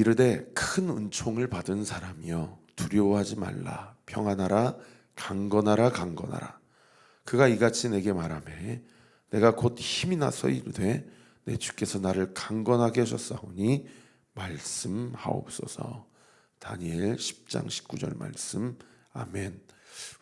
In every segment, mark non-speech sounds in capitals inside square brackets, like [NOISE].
이르되 큰 은총을 받은 사람이여 두려워하지 말라. 평안하라 강건하라 강건하라. 그가 이같이 내게 말하매 내가 곧 힘이 나서 이르되 내 주께서 나를 강건하게 하셨사오니 말씀하옵소서. 다니엘 10장 19절 말씀. 아멘.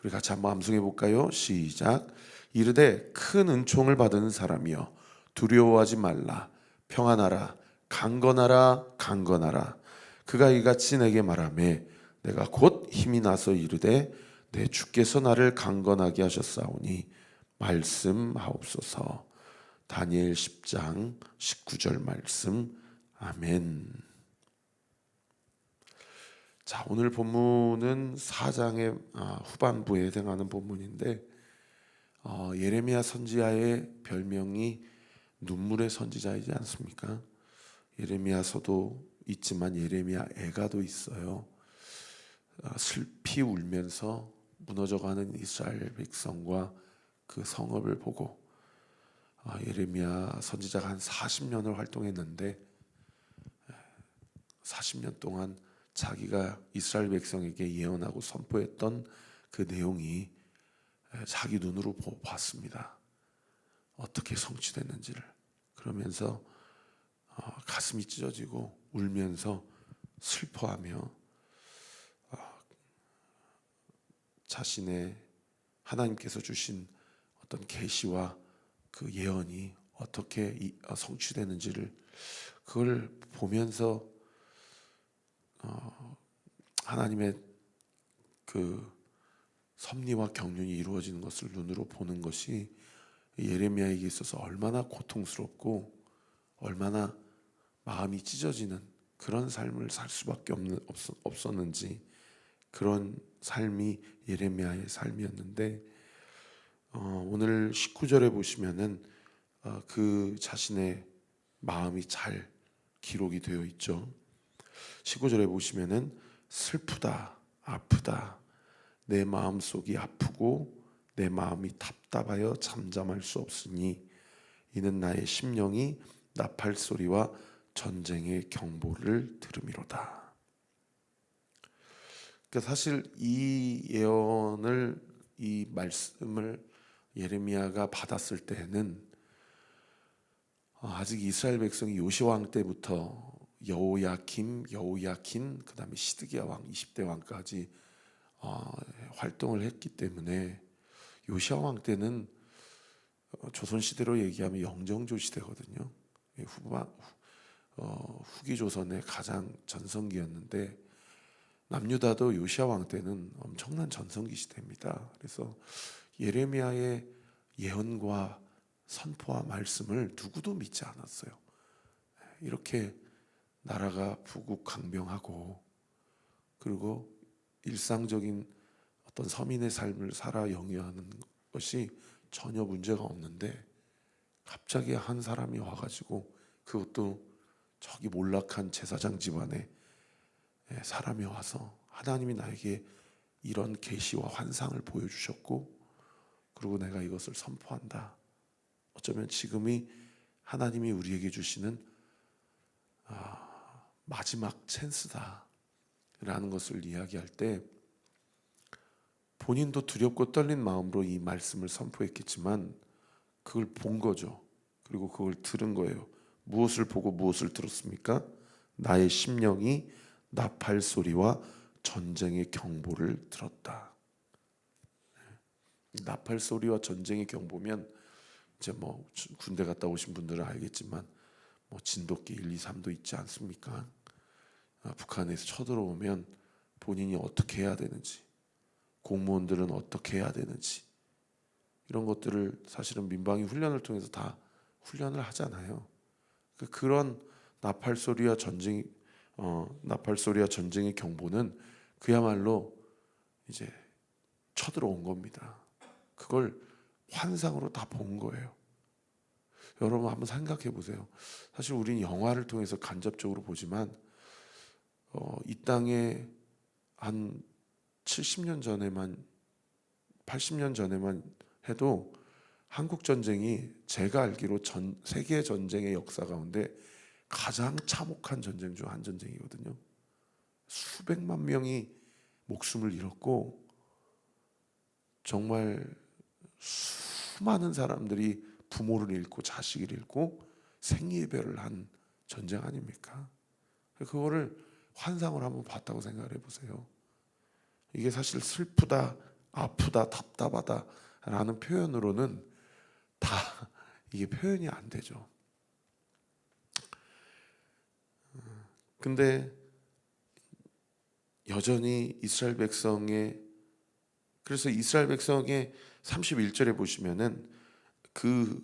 우리 같이 한번 암송해 볼까요? 시작. 이르되 큰 은총을 받은 사람이여 두려워하지 말라. 평안하라 강건하라 강건하라. 그가 이같이 내게 말하매 내가 곧 힘이 나서 이르되 내 주께서 나를 강건하게 하셨사오니 말씀하옵소서. 다니엘 10장 19절 말씀. 아멘. 자 오늘 본문은 4장의 아, 후반부에 해당하는 본문인데 어, 예레미야 선지자의 별명이 눈물의 선지자이지 않습니까? 예레미야서도 있지만 예레미야 애가도 있어요. 아, 슬피 울면서 무너져가는 이스라엘 백성과 그 성읍을 보고 아, 예레미야 선지자가 한 40년을 활동했는데 40년 동안 자기가 이스라엘 백성에게 예언하고 선포했던 그 내용이 자기 눈으로 보- 봤습니다. 어떻게 성취됐는지를 그러면서 어, 가슴이 찢어지고 울면서 슬퍼하며 어, 자신의 하나님께서 주신 어떤 계시와 그 예언이 어떻게 이- 어, 성취되는지를 그걸 보면서 어, 하나님의 그 섭리와 경륜이 이루어지는 것을 눈으로 보는 것이 예레미야에게 있어서 얼마나 고통스럽고 얼마나 마음이 찢어지는 그런 삶을 살 수밖에 없는 없, 없었 는지 그런 삶이 예레미야의 삶이었는데 어, 오늘 19절에 보시면은 어, 그 자신의 마음이 잘 기록이 되어 있죠. 19절에 보시면은 슬프다, 아프다, 내 마음 속이 아프고 내 마음이 답답하여 잠잠할 수 없으니 이는 나의 심령이 나팔 소리와 전쟁의 경보를 들음이로다. 그러니까 사실 이 예언을 이 말씀을 예레미야가 받았을 때는 어, 아직 이스라엘 백성이 요시 왕 때부터 여호야김, 여호야킨, 그다음에 시드기야 왕, 20대 왕까지 어, 활동을 했기 때문에 요시아 왕 때는 어, 조선 시대로 얘기하면 영정조 시대거든요. 예, 후반 후- 어, 후기 조선의 가장 전성기였는데 남유다도 요시아 왕 때는 엄청난 전성기 시대입니다. 그래서 예레미야의 예언과 선포와 말씀을 누구도 믿지 않았어요. 예, 이렇게 나라가 부국 강병하고 그리고 일상적인 어떤 서민의 삶을 살아 영위하는 것이 전혀 문제가 없는데 갑자기 한 사람이 와가지고 그것도 저기 몰락한 제사장 집안에 예, 사람이 와서 하나님이 나에게 이런 계시와 환상을 보여주셨고 그리고 내가 이것을 선포한다. 어쩌면 지금이 하나님이 우리에게 주시는 아, 마지막 찬스다라는 것을 이야기할 때 본인도 두렵고 떨린 마음으로 이 말씀을 선포했겠지만 그걸 본 거죠. 그리고 그걸 들은 거예요. 무엇을 보고 무엇을 들었습니까? 나의 심령이 나팔 소리와 전쟁의 경보를 들었다. 나팔 소리와 전쟁의 경보면 이제 뭐 군대 갔다 오신 분들은 알겠지만 뭐 진돗개 1, 2, 3도 있지 않습니까? 아, 북한에서 쳐들어오면 본인이 어떻게 해야 되는지 공무원들은 어떻게 해야 되는지 이런 것들을 사실은 민방위 훈련을 통해서 다 훈련을 하잖아요. 그 그런 나팔 소리와 전쟁 어, 나팔 소리와 전쟁의 경보는 그야말로 이제 쳐들어온 겁니다. 그걸 환상으로 다 본 거예요. 여러분 한번 생각해 보세요. 사실 우리는 영화를 통해서 간접적으로 보지만 어, 이 땅에 한 70년 전에만 80년 전에만 해도 한국 전쟁이 제가 알기로 전 세계 전쟁의 역사 가운데 가장 참혹한 전쟁 중 한 전쟁이거든요. 수백만 명이 목숨을 잃었고 정말 수많은 사람들이 부모를 잃고 자식을 잃고 생이배를 한 전쟁 아닙니까? 그거를 환상을 한번 봤다고 생각을 해보세요. 이게 사실 슬프다, 아프다, 답답하다라는 표현으로는 다 이게 표현이 안 되죠. 근데 여전히 이스라엘 백성의 그래서 이스라엘 백성의 31절에 보시면은 그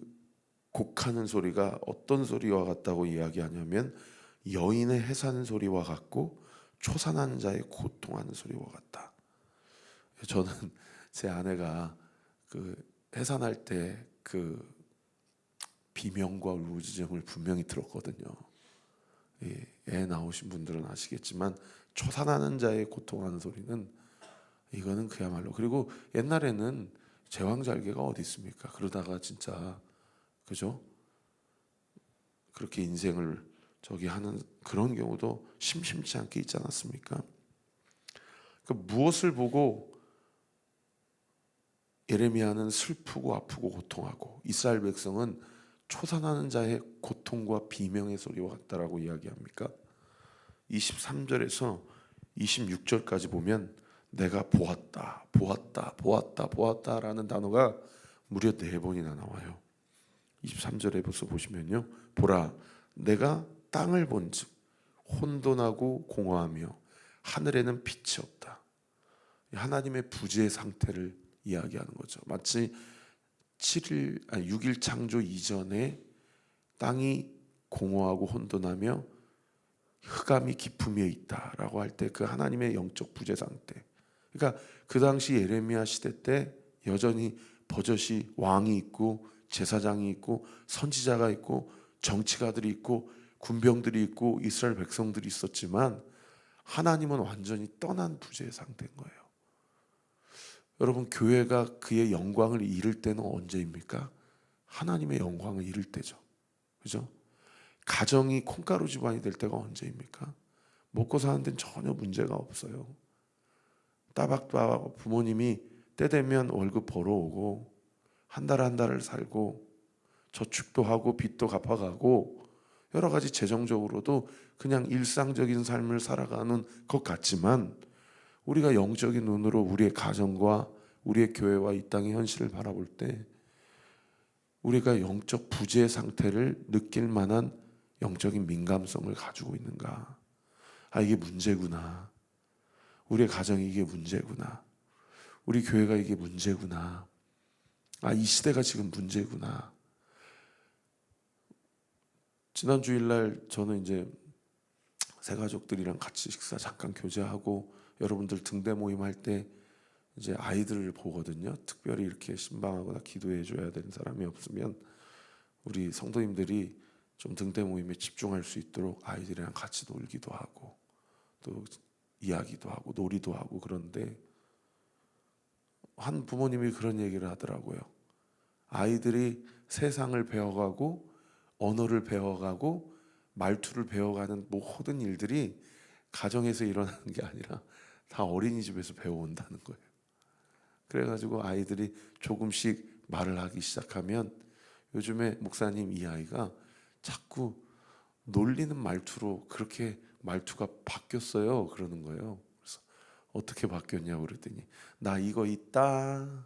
곡하는 소리가 어떤 소리와 같다고 이야기하냐면 여인의 해사는 소리와 같고 초산하는 자의 고통하는 소리와 같다. 저는 제 아내가 그 해산할 때 그 비명과 울부짖음을 분명히 들었거든요. 예, 애 나오신 분들은 아시겠지만 초산하는 자의 고통하는 소리는 이거는 그야말로 그리고 옛날에는 제왕절개가 어디 있습니까? 그러다가 진짜 그죠? 그렇게 인생을 저기 하는 그런 경우도 심심치 않게 있지 않았습니까? 그 무엇을 보고 예레미야는 슬프고 아프고 고통하고 이스라엘 백성은 초산하는 자의 고통과 비명의 소리와 같다라고 이야기합니까? 23절에서 26절까지 보면 내가 보았다, 보았다, 보았다, 보았다라는 단어가 무려 네 번이나 나와요. 23절에 벌써 보시면요. 보라, 내가 땅을 본즉 혼돈하고 공허하며 하늘에는 빛이 없다. 하나님의 부재의 상태를 이야기하는 거죠. 마치 7일 아니 6일 창조 이전에 땅이 공허하고 혼돈하며 흑암이 깊음에 있다라고 할 때 그 하나님의 영적 부재 상태. 그러니까 그 당시 예레미야 시대 때 여전히 버젓이 왕이 있고 제사장이 있고 선지자가 있고 정치가들이 있고 군병들이 있고 이스라엘 백성들이 있었지만 하나님은 완전히 떠난 부재의 상태인 거예요. 여러분 교회가 그의 영광을 잃을 때는 언제입니까? 하나님의 영광을 잃을 때죠. 그죠? 가정이 콩가루 집안이 될 때가 언제입니까? 먹고 사는 데는 전혀 문제가 없어요. 따박따박 부모님이 때 되면 월급 벌어오고 한 달 한 달을 살고 저축도 하고 빚도 갚아가고 여러 가지 재정적으로도 그냥 일상적인 삶을 살아가는 것 같지만 우리가 영적인 눈으로 우리의 가정과 우리의 교회와 이 땅의 현실을 바라볼 때 우리가 영적 부재 상태를 느낄 만한 영적인 민감성을 가지고 있는가? 아 이게 문제구나. 우리의 가정이 이게 문제구나. 우리 교회가 이게 문제구나. 아, 이 시대가 지금 문제구나. 지난 주일날 저는 이제 새 가족들이랑 같이 식사 잠깐 교제하고 여러분들 등대 모임 할 때 이제 아이들을 보거든요. 특별히 이렇게 신방하거나 기도해 줘야 되는 사람이 없으면 우리 성도님들이 좀 등대 모임에 집중할 수 있도록 아이들이랑 같이 놀기도 하고 또 이야기도 하고 놀이도 하고 그런데 한 부모님이 그런 얘기를 하더라고요. 아이들이 세상을 배워가고 언어를 배워가고 말투를 배워가는 모든 일들이 가정에서 일어나는 게 아니라 다 어린이집에서 배워온다는 거예요. 그래가지고 아이들이 조금씩 말을 하기 시작하면 요즘에 목사님 이 아이가 자꾸 놀리는 말투로 그렇게 말투가 바뀌었어요. 그러는 거예요. 그래서 어떻게 바뀌었냐고 그랬더니 나 이거 있다.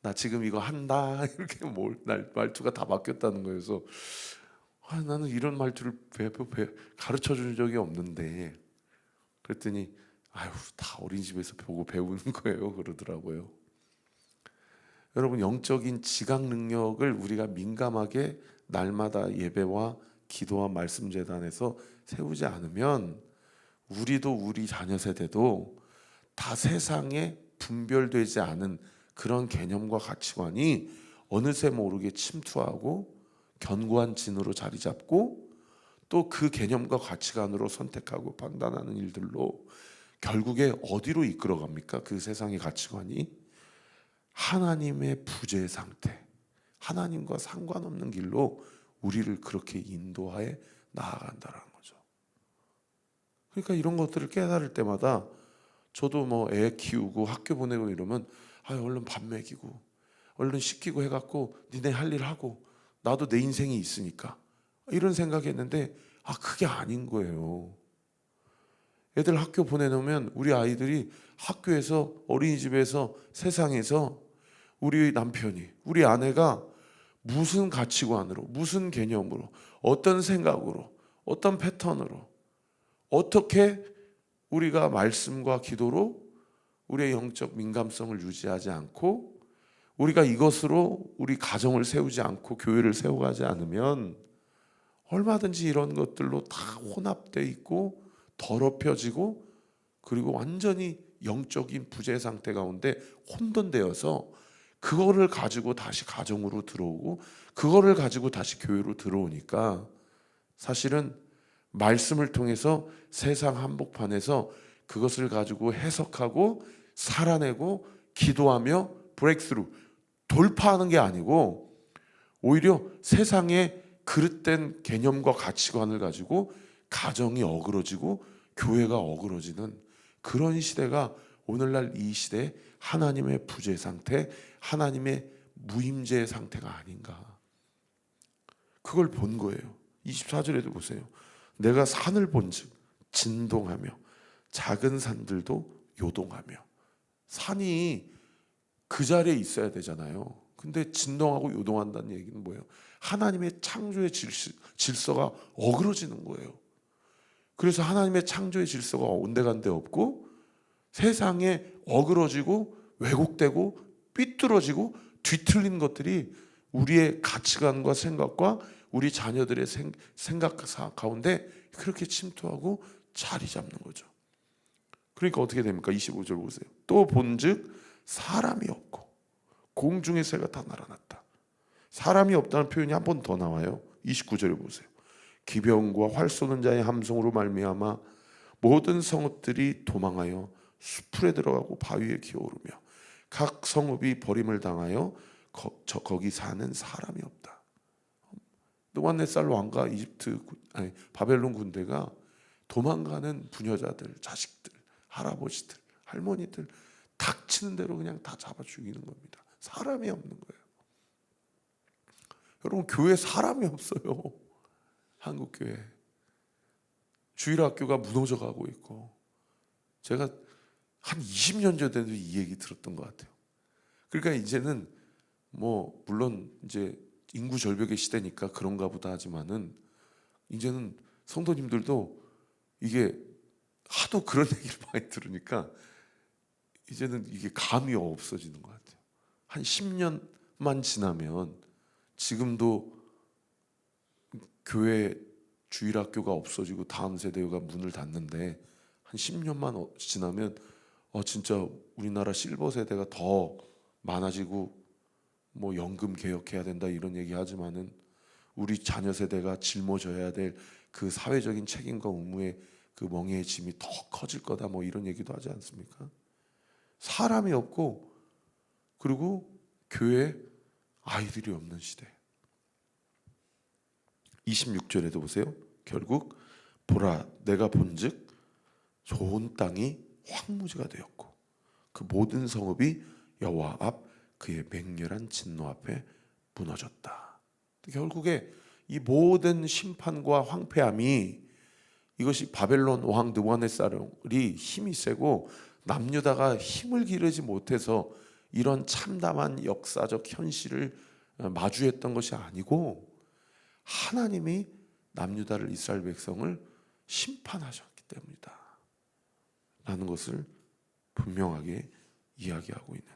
나 지금 이거 한다. [LAUGHS] 이렇게 뭘 말투가 다 바뀌었다는 거예요. 그래서 아, 나는 이런 말투를 배, 배, 가르쳐 준 적이 없는데 그랬더니 아유 다 어린이집에서 보고 배우는 [LAUGHS] 거예요 그러더라고요. 여러분 영적인 지각 능력을 우리가 민감하게 날마다 예배와 기도와 말씀 재단에서 세우지 않으면 우리도 우리 자녀 세대도 다 세상에 분별되지 않은 그런 개념과 가치관이 어느새 모르게 침투하고 견고한 진으로 자리 잡고 또 그 개념과 가치관으로 선택하고 판단하는 일들로 결국에 어디로 이끌어 갑니까? 그 세상의 가치관이 하나님의 부재 상태, 하나님과 상관없는 길로 우리를 그렇게 인도하에 나아간다라는 거죠. 그러니까 이런 것들을 깨달을 때마다 저도 뭐 애 키우고 학교 보내고 이러면 아 얼른 밥 먹이고 얼른 씻기고 해갖고 니네 할 일 하고 나도 내 인생이 있으니까 이런 생각했는데 아 그게 아닌 거예요. 애들 학교 보내놓으면 우리 아이들이 학교에서 어린이집에서 세상에서 우리 남편이 우리 아내가 무슨 가치관으로 무슨 개념으로 어떤 생각으로 어떤 패턴으로 어떻게 우리가 말씀과 기도로 우리의 영적 민감성을 유지하지 않고 우리가 이것으로 우리 가정을 세우지 않고 교회를 세워가지 않으면 얼마든지 이런 것들로 다 혼합돼 있고 더럽혀지고 그리고 완전히 영적인 부재 상태 가운데 혼돈되어서 그거를 가지고 다시 가정으로 들어오고 그거를 가지고 다시 교회로 들어오니까 사실은 말씀을 통해서 세상 한복판에서 그것을 가지고 해석하고 살아내고 기도하며 브레이크스루 돌파하는 게 아니고 오히려 세상의 그릇된 개념과 가치관을 가지고 가정이 어그러지고 교회가 어그러지는 그런 시대가 오늘날 이 시대 하나님의 부재 상태, 하나님의 무임재 상태가 아닌가. 그걸 본 거예요. 24절에도 보세요. 내가 산을 본즉 진동하며 작은 산들도 요동하며 산이 그 자리에 있어야 되잖아요. 근데 진동하고 요동한다는 얘기는 뭐예요? 하나님의 창조의 질서, 질서가 어그러지는 거예요. 그래서 하나님의 창조의 질서가 온데간데 없고 세상에 어그러지고 왜곡되고 삐뚤어지고 뒤틀린 것들이 우리의 가치관과 생각과 우리 자녀들의 생, 생각 가운데 그렇게 침투하고 자리 잡는 거죠. 그러니까 어떻게 됩니까? 25절 보세요. 또 본즉 사람이 없고 공중의 새가 다 날아났다. 사람이 없다는 표현이 한 번 더 나와요. 29절에 보세요. 기병과 활 쏘는 자의 함성으로 말미암아 모든 성읍들이 도망하여 수풀에 들어가고 바위에 기어오르며 각 성읍이 버림을 당하여 거, 저, 거기 사는 사람이 없다. 느완네살 왕과 이집트 아니 바벨론 군대가 도망가는 부녀자들, 자식들, 할아버지들, 할머니들 닥치는 대로 그냥 다 잡아 죽이는 겁니다. 사람이 없는 거예요. 여러분 교회 사람이 없어요. 한국 교회 주일 학교가 무너져 가고 있고 제가 한 20년 전에도 이 얘기 들었던 것 같아요. 그러니까 이제는 뭐 물론 이제 인구 절벽의 시대니까 그런가 보다 하지만은 이제는 성도님들도 이게 하도 그런 [LAUGHS] 얘기를 많이 들으니까 이제는 이게 감이 없어지는 것 같아요. 한 10년만 지나면 지금도 교회 주일학교가 없어지고 다음 세대가 문을 닫는데 한 10년만 어- 지나면 어 진짜 우리나라 실버 세대가 더 많아지고 뭐 연금 개혁해야 된다 이런 얘기 하지만은 우리 자녀 세대가 짊어져야 될 그 사회적인 책임과 의무의 그 멍에의 짐이 더 커질 거다 뭐 이런 얘기도 하지 않습니까? 사람이 없고 그리고 교회 아이들이 없는 시대. 26절에도 보세요. 결국 보라 내가 본즉 좋은 땅이 황무지가 되었고 그 모든 성읍이 여호와 앞 그의 맹렬한 진노 앞에 무너졌다. 결국에 이 모든 심판과 황폐함이 이것이 바벨론 왕 느부갓네살이 힘이 세고 남유다가 힘을 기르지 못해서 이런 참담한 역사적 현실을 마주했던 것이 아니고 하나님이 남유다를 이스라엘 백성을 심판하셨기 때문이다. 라는 것을 분명하게 이야기하고 있는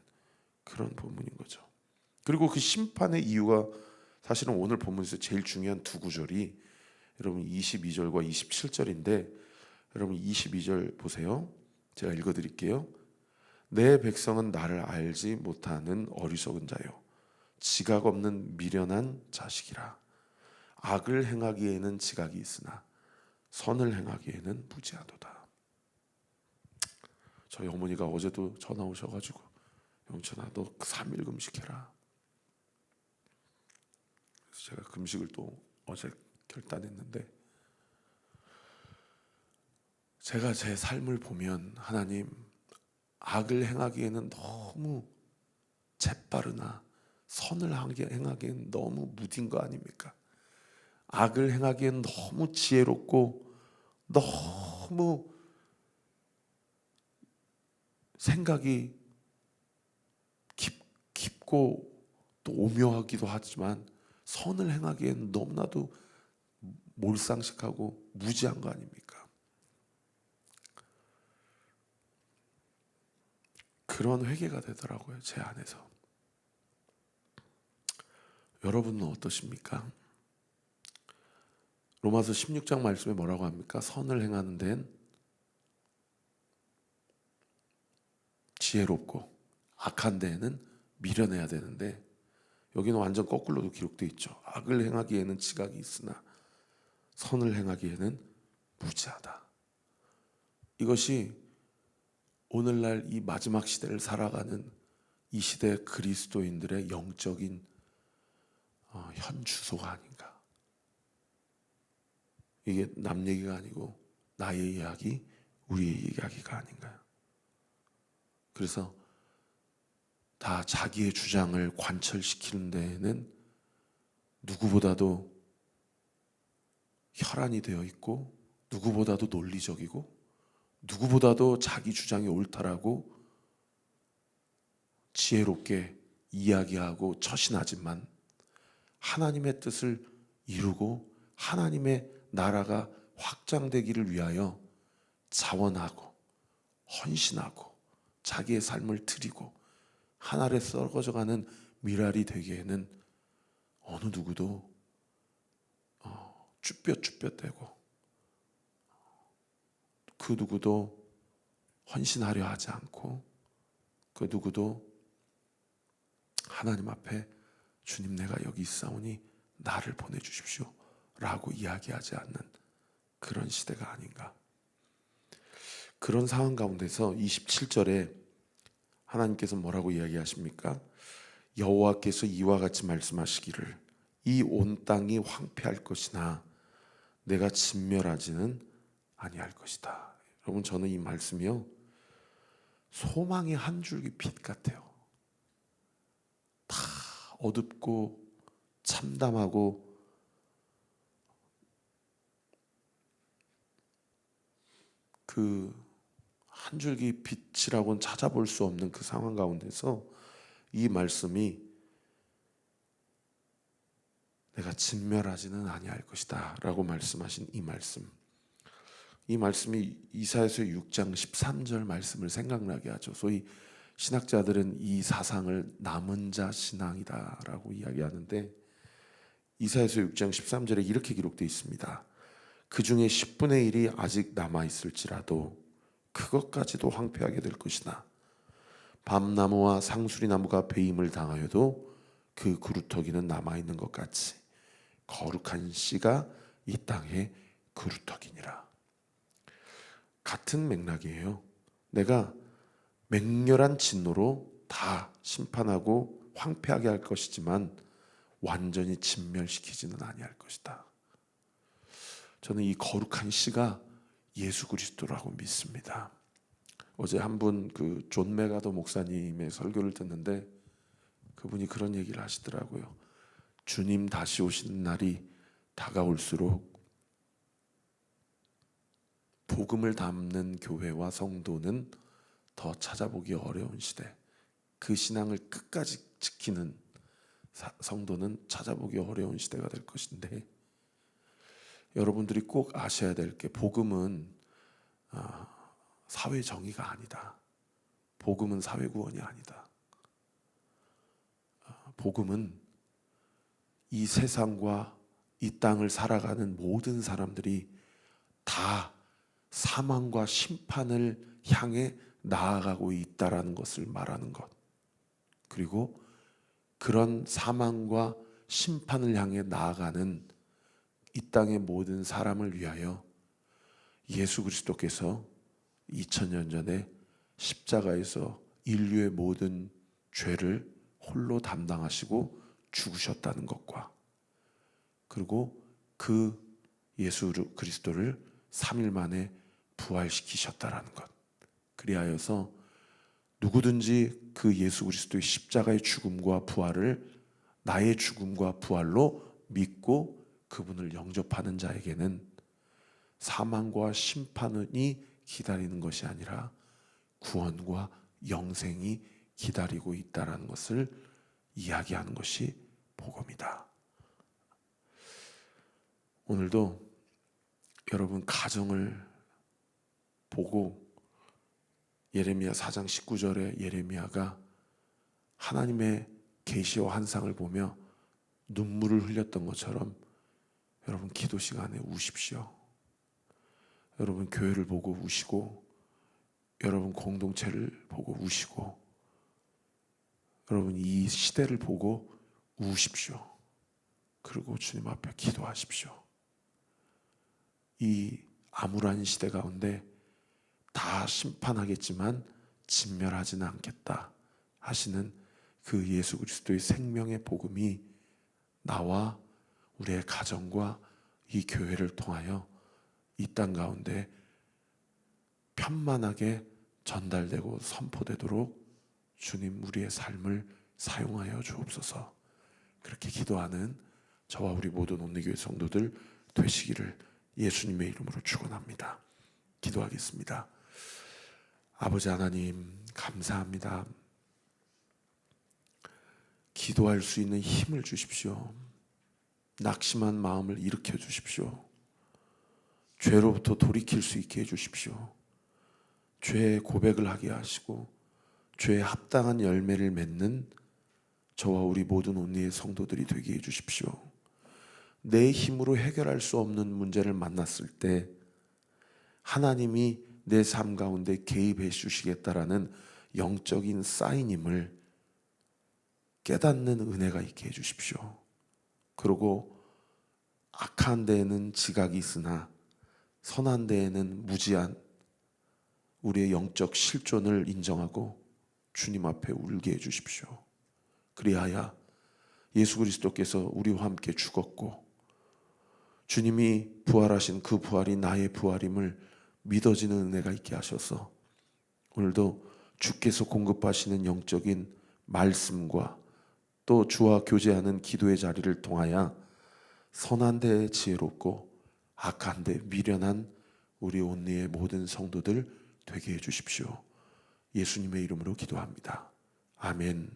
그런 본문인 거죠. 그리고 그 심판의 이유가 사실은 오늘 본문에서 제일 중요한 두 구절이 여러분 22절과 27절인데 여러분 22절 보세요. 제가 읽어 드릴게요. 내 백성은 나를 알지 못하는 어리석은 자요 지각 없는 미련한 자식이라 악을 행하기에는 지각이 있으나 선을 행하기에는 무지하도다. 저희 어머니가 어제도 전화 오셔가지고 영천아 너 3일 금식해라. 그래서 제가 금식을 또 어제 결단했는데 제가 제 삶을 보면 하나님 악을 행하기에는 너무 재빠르나 선을 하기- 행하기에는 너무 무딘 거 아닙니까? 악을 행하기에는 너무 지혜롭고 너무 생각이 깊, 깊고 또 오묘하기도 하지만 선을 행하기에는 너무나도 몰상식하고 무지한 거 아닙니까? 그런 회개가 되더라고요 제 안에서. 여러분은 어떠십니까? 로마서 16장 말씀에 뭐라고 합니까? 선을 행하는 데는 지혜롭고 악한 데에는 미련해야 되는데 여기는 완전 거꾸로도 기록되어 있죠. 악을 행하기에는 지각이 있으나 선을 행하기에는 무지하다. 이것이 오늘날 이 마지막 시대를 살아가는 이 시대 그리스도인들의 영적인 어, 현 주소가 아닌가. 이게 남 얘기가 아니고 나의 이야기, 우리의 이야기가 아닌가요? 그래서 다 자기의 주장을 관철시키는 데에는 누구보다도 혈안이 되어 있고 누구보다도 논리적이고 누구보다도 자기 주장이 옳다라고 지혜롭게 이야기하고 처신하지만 하나님의 뜻을 이루고 하나님의 나라가 확장되기를 위하여 자원하고 헌신하고 자기의 삶을 드리고 하늘에 썩어져가는 미랄이 되기에는 어느 누구도 어, 쭈뼛쭈뼛대고 그 누구도 헌신하려 하지 않고 그 누구도 하나님 앞에 주님 내가 여기 있사오니 나를 보내주십시오 라고 이야기하지 않는 그런 시대가 아닌가 그런 상황 가운데서 27절에 하나님께서 뭐라고 이야기하십니까? 여호와께서 이와 같이 말씀하시기를 이 온 땅이 황폐할 것이나 내가 진멸하지는 아니할 것이다. 여러분 저는 이 말씀이요 소망의 한 줄기 빛 같아요. 다 어둡고 참담하고 그 한 줄기 빛이라고는 찾아볼 수 없는 그 상황 가운데서 이 말씀이 내가 진멸하지는 아니할 것이다라고 말씀하신 이 말씀. 이 말씀이 이사야서 6장 13절 말씀을 생각나게 하죠. 소위 신학자들은 이 사상을 남은 자 신앙이다라고 이야기하는데 이사야서 6장 13절에 이렇게 기록되어 있습니다. 그 중에 10분의 1이 아직 남아 있을지라도 그것까지도 황폐하게 될 것이나 밤나무와 상수리 나무가 배임을 당하여도 그 그루터기는 남아 있는 것 같이 거룩한 씨가 이 땅에 그루터기니라. 같은 맥락이에요. 내가 맹렬한 진노로 다 심판하고 황폐하게 할 것이지만 완전히 진멸시키지는 아니할 것이다. 저는 이 거룩한 씨가 예수 그리스도라고 믿습니다. 어제 한 분 그 존 메가더 목사님의 설교를 듣는데 그분이 그런 얘기를 하시더라고요. 주님 다시 오시는 날이 다가올수록 복음을 담는 교회와 성도는 더 찾아보기 어려운 시대. 그 신앙을 끝까지 지키는 사- 성도는 찾아보기 어려운 시대가 될 것인데 여러분들이 꼭 아셔야 될 게 복음은 아, 사회 정의가 아니다. 복음은 사회 구원이 아니다. 아, 복음은 이 세상과 이 땅을 살아가는 모든 사람들이 다 사망과 심판을 향해 나아가고 있다라는 것을 말하는 것. 그리고 그런 사망과 심판을 향해 나아가는 이 땅의 모든 사람을 위하여 예수 그리스도께서 2000년 전에 십자가에서 인류의 모든 죄를 홀로 담당하시고 죽으셨다는 것과 그리고 그 예수 그리스도를 3일 만에 부활시키셨다라는 것. 그리하여서 누구든지 그 예수 그리스도의 십자가의 죽음과 부활을 나의 죽음과 부활로 믿고 그분을 영접하는 자에게는 사망과 심판이 기다리는 것이 아니라 구원과 영생이 기다리고 있다라는 것을 이야기하는 것이 복음이다. 오늘도 여러분 가정을 보고 예레미야 4장 19절에 예레미야가 하나님의 계시와 환상을 보며 눈물을 흘렸던 것처럼 여러분 기도 시간에 우십시오. 여러분 교회를 보고 우시고 여러분 공동체를 보고 우시고 여러분 이 시대를 보고 우십시오. 그리고 주님 앞에 기도하십시오. 이 암울한 시대 가운데 다 심판하겠지만 진멸하지는 않겠다 하시는 그 예수 그리스도의 생명의 복음이 나와 우리의 가정과 이 교회를 통하여 이 땅 가운데 편만하게 전달되고 선포되도록 주님 우리의 삶을 사용하여 주옵소서. 그렇게 기도하는 저와 우리 모든 온리교회 성도들 되시기를 예수님의 이름으로 축원합니다. 기도하겠습니다. 아버지 하나님 감사합니다. 기도할 수 있는 힘을 주십시오. 낙심한 마음을 일으켜 주십시오. 죄로부터 돌이킬 수 있게 해 주십시오. 죄의 고백을 하게 하시고 죄에 합당한 열매를 맺는 저와 우리 모든 온리의 성도들이 되게 해 주십시오. 내 힘으로 해결할 수 없는 문제를 만났을 때 하나님이 내 삶 가운데 개입해 주시겠다라는 영적인 사인임을 깨닫는 은혜가 있게 해 주십시오. 그리고 악한 데에는 지각이 있으나 선한 데에는 무지한 우리의 영적 실존을 인정하고 주님 앞에 울게 해 주십시오. 그리하여 예수 그리스도께서 우리와 함께 죽었고 주님이 부활하신 그 부활이 나의 부활임을 믿어지는 은혜가 있게 하셔서 오늘도 주께서 공급하시는 영적인 말씀과 또 주와 교제하는 기도의 자리를 통하여 선한 데 지혜롭고 악한 데 미련한 우리 온리의 모든 성도들 되게 해 주십시오. 예수님의 이름으로 기도합니다. 아멘.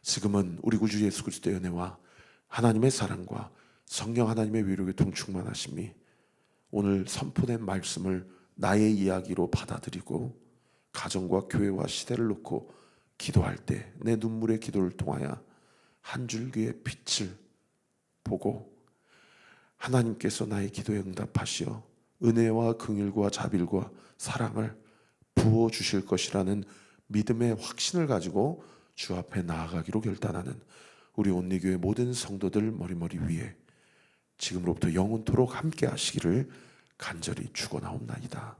지금은 우리 구주 예수 그리스도의 은혜와 하나님의 사랑과 성령 하나님의 위로에 동충만하심이 오늘 선포된 말씀을 나의 이야기로 받아들이고 가정과 교회와 시대를 놓고 기도할 때 내 눈물의 기도를 통하여 한 줄기의 빛을 보고 하나님께서 나의 기도에 응답하시어 은혜와 긍휼과 자빌과 사랑을 부어 주실 것이라는 믿음의 확신을 가지고 주 앞에 나아가기로 결단하는 우리 온리교회 모든 성도들 머리머리 위에 지금으로부터 영원토록 함께 하시기를 간절히 축원하옵나이다.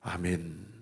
아멘.